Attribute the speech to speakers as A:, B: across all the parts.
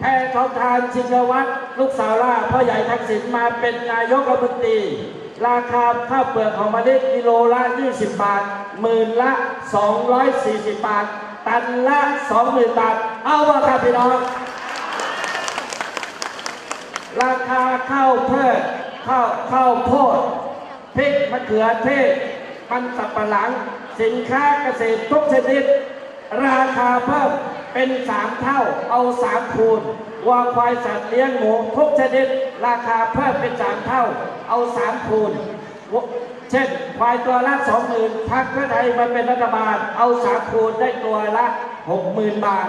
A: แพทองทานชินวัตรลูกสาวล่าพ่อใหญ่ทักษิณมาเป็นนายกรัฐมนตรีราคาข้าวเปลือกของมาเล็กิโลละ 20 บาทหมื่นละ 240 บาท ตันละ 20,000 บาท เอาว่าครับพี่น้อง ราคาข้าวเพิดข้าวข้าวโพดพริกมะเขือเทศมันสับปะหลัง สินค้าเกษตรทุกชนิด ราคาเพิ่มเป็นสามเท่าเอาสามคูณวัวควายสัตว์เลี้ยงหมูทุกชนิด ราคาเพิ่มเป็นสามเท่า เอาสามคูณ เช่น ควายตัวละสองหมื่นพักเพื่อไทยมาเป็นรัฐบาล เอาสามคูณได้ตัวละหกหมื่นบาท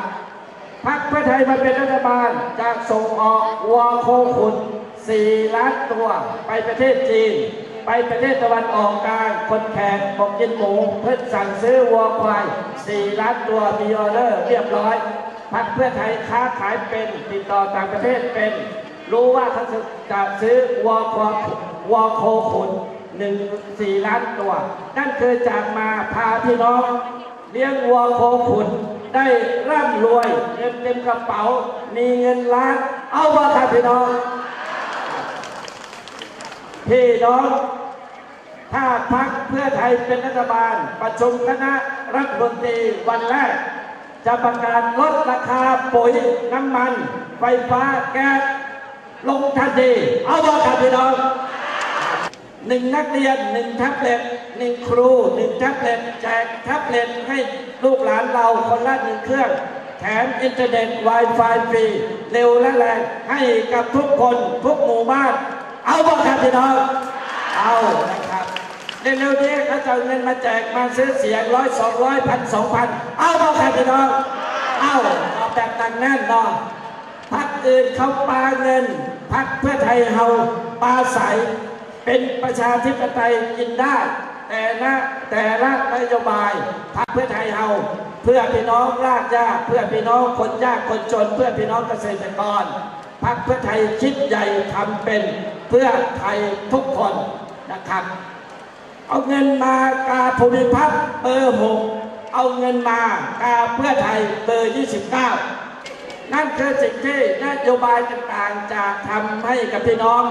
A: พักเพื่อไทยมาเป็นรัฐบาลจะส่งออกวัวโคขุน4ล้านตัวไปประเทศจีน ไปประเทศตะวันออกกลาง คนแขกบอกกินหมูเพื่อสั่งซื้อวัวควาย4ล้านตัวมีออเดอร์เรียบร้อยพักเพื่อไทยค้าขายเป็นติดต่อต่างประเทศเป็น รู้ว่าเขาจะซื้อวัวควายวัวโคขุนหนึ่งสี่ล้านตัว นั่นคือจากมาพาพี่น้องเลี้ยงวัวโคขุนได้ร่ำรวยเงินเต็มกระเป๋า มีเงินล้าน เอาว่าครับพี่น้อง พี่น้องถ้าพักเพื่อไทยเป็นรัฐบาล ประชุมคณะรัฐมนตรีวันแรก จะประกาศลดราคาปุ๋ยน้ำมัน ไฟฟ้าแก๊สลงทันทีเอาว่าครับพี่น้องหนึ่งนักเรียนหนึ่งแท็บเล็ตหนึ่งครูหนึ่งแท็บเล็ตแจกแท็บเล็ตให้ลูกหลานเราคนละหนึ่งเครื่อง แถมอินเทอร์เน็ต Wi-Fi ฟรีเร็วและแรงให้กับทุกคนทุกหมู่บ้าน เอาบ่ครับพี่น้อง เอานะครับเร็วๆนี้เขาจะเอาเงินมาแจกมาซื้อเสียงร้อยสองร้อยพันสองพันเอาบ่ครับพี่น้อง เอาเอาแบบตังแน่นอนพักอื่นเขาปาเงินพักเพื่อไทยเฮาปาใสเป็นประชาธิปไตยกินได้ แต่ละแต่ละนโยบายพักเพื่อไทยเฮาเพื่อพี่น้องรากหญ้าเพื่อพี่น้องคนยากคนจน เพื่อพี่น้องเกษตรกร พักเพื่อไทยคิดใหญ่ทำเป็นเพื่อไทยทุกคนนะครับ เอาเงินมากาภูมิพัฒน์เบอร์หกเอาเงินมากาเพื่อไทยเบอร์29นั่นคือสิ่งที่นโยบายต่างๆจะทำให้กับพี่น้อง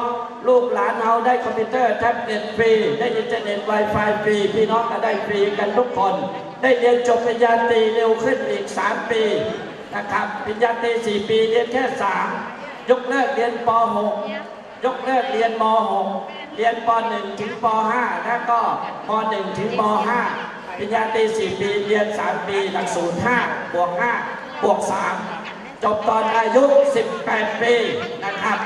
A: ลูกหลานเราได้คอมพิวเตอร์แท็บเล็ตฟรี ได้อินเทอร์เน็ต Wi-Fi ฟรี พี่น้องก็ได้ฟรีกันทุกคน ได้เรียนจบปริญญาตรีเร็วขึ้นอีก 3 ปีนะครับปริญญาตรี 4 ปีเรียนแค่ 3 ยกเลิกเรียนป .6 ยกเลิกเรียนม .6 เรียนป .1 ถึงป .5 แล้วก็ป .1 ถึงม .5 ปริญญาตรี4ปี เรียน 3 ปี หลักสูตร5บวก5บวก3จบตอนอายุ 18 ปีนะครับ